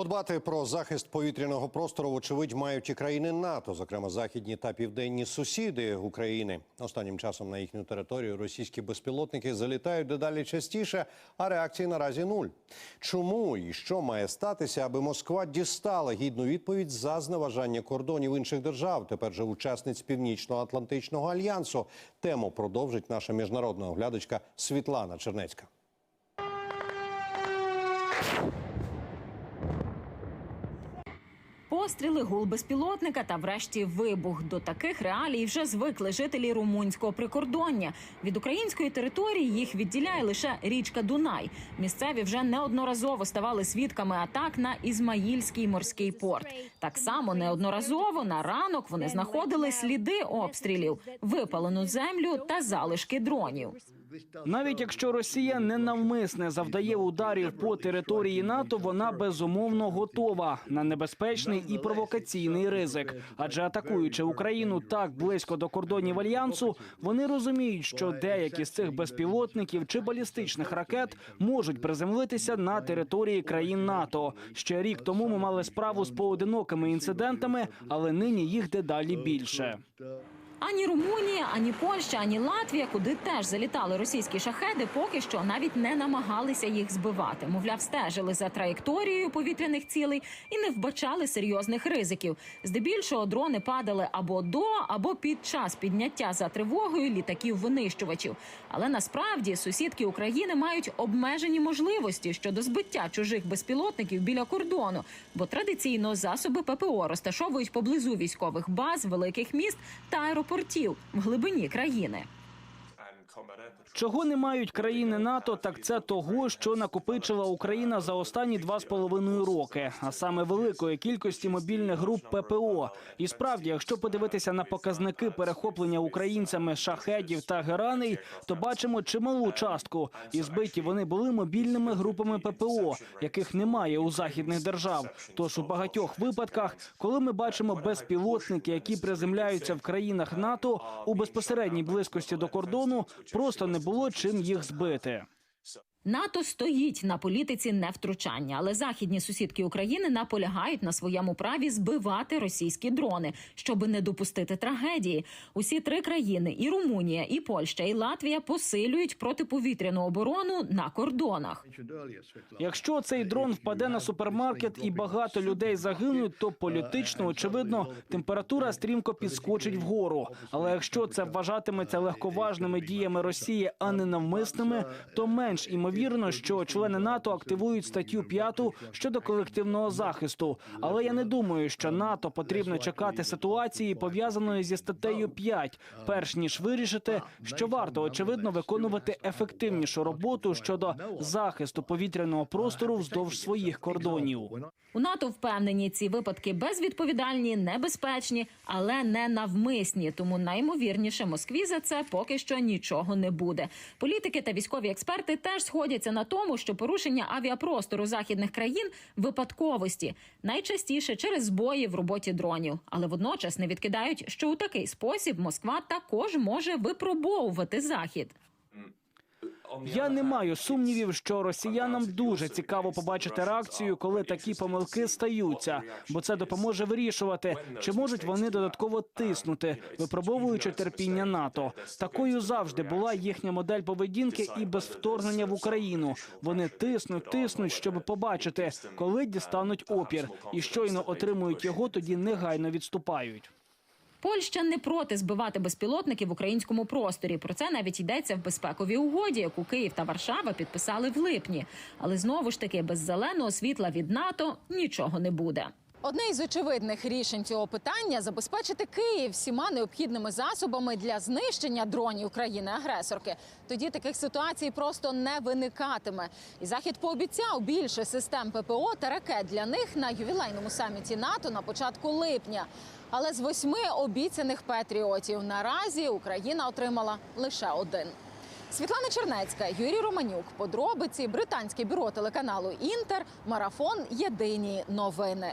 Подбати про захист повітряного простору, вочевидь, мають і країни НАТО, зокрема західні та південні сусіди України. Останнім часом на їхню територію російські безпілотники залітають дедалі частіше, а реакції наразі нуль. Чому і що має статися, аби Москва дістала гідну відповідь за зневажання кордонів інших держав, тепер же учасниць Північно-Атлантичного альянсу? Тему продовжить наша міжнародна оглядачка Світлана Чернецька. Постріли, гул безпілотника та, врешті, вибух. До таких реалій вже звикли жителі румунського прикордоння. Від української території їх відділяє лише річка Дунай. Місцеві вже неодноразово ставали свідками атак на Ізмаїльський морський порт. Так само неодноразово на ранок вони знаходили сліди обстрілів, випалену землю та залишки дронів. Навіть якщо Росія ненавмисне завдає ударів по території НАТО, вона безумовно готова на небезпечний і провокаційний ризик. Адже атакуючи Україну так близько до кордонів альянсу, вони розуміють, що деякі з цих безпілотників чи балістичних ракет можуть приземлитися на території країн НАТО. Ще рік тому ми мали справу з поодинокими інцидентами, але нині їх дедалі більше. Ані Румунія, ані Польща, ані Латвія, куди теж залітали російські шахеди, поки що навіть не намагалися їх збивати. Мовляв, стежили за траєкторією повітряних цілей і не вбачали серйозних ризиків. Здебільшого дрони падали або до, або під час підняття за тривогою літаків винищувачів. Але насправді сусідки України мають обмежені можливості щодо збиття чужих безпілотників біля кордону, бо традиційно засоби ППО розташовують поблизу військових баз, великих міст та аеропортів в глибині країни. Чого не мають країни НАТО, так це того, що накопичила Україна за останні два з половиною роки, а саме великої кількості мобільних груп ППО. І справді, якщо подивитися на показники перехоплення українцями шахедів та гераней, то бачимо чималу частку. І збиті вони були мобільними групами ППО, яких немає у західних держав. Тож у багатьох випадках, коли ми бачимо безпілотники, які приземляються в країнах НАТО у безпосередній близькості до кордону, просто не було чим їх збити. НАТО стоїть на політиці невтручання, але західні сусідки України наполягають на своєму праві збивати російські дрони, щоби не допустити трагедії. Усі три країни і Румунія, і Польща, і Латвія посилюють протиповітряну оборону на кордонах. Якщо цей дрон впаде на супермаркет і багато людей загинуть, то політично очевидно температура стрімко підскочить вгору. Але якщо це вважатиметься легковажними діями Росії, а не навмисними, то менш імовірно, що члени НАТО активують статтю 5 щодо колективного захисту. Але я не думаю, що НАТО потрібно чекати ситуації пов'язаної зі статтею 5, перш ніж вирішити, що варто очевидно виконувати ефективнішу роботу щодо захисту повітряного простору вздовж своїх кордонів. У НАТО впевнені, ці випадки безвідповідальні, небезпечні, але не навмисні. Тому наймовірніше Москві за це поки що нічого не буде. Політики та військові експерти теж сходяться на тому, що порушення авіапростору західних країн випадковості найчастіше через збої в роботі дронів, але водночас не відкидають, що у такий спосіб Москва також може випробовувати захід. Я не маю сумнівів, що росіянам дуже цікаво побачити реакцію, коли такі помилки стаються, бо це допоможе вирішувати, чи можуть вони додатково тиснути, випробовуючи терпіння НАТО. Такою завжди була їхня модель поведінки і без вторгнення в Україну. Вони тиснуть, тиснуть, щоб побачити, коли дістануть опір, і щойно отримують його, тоді негайно відступають. Польща не проти збивати безпілотники в українському просторі. Про це навіть йдеться в безпековій угоді, яку Київ та Варшава підписали в липні. Але знову ж таки без зеленого світла від НАТО нічого не буде. Одне із очевидних рішень цього питання забезпечити Київ всіма необхідними засобами для знищення дронів країни-агресорки. Тоді таких ситуацій просто не виникатиме. І захід пообіцяв більше систем ППО та ракет для них на ювілейному саміті НАТО на початку липня. Але з восьми обіцяних патріотів наразі Україна отримала лише один. Світлана Чернецька, Юрій Романюк. Подробиці британське бюро телеканалу Інтер. Марафон. Єдині новини.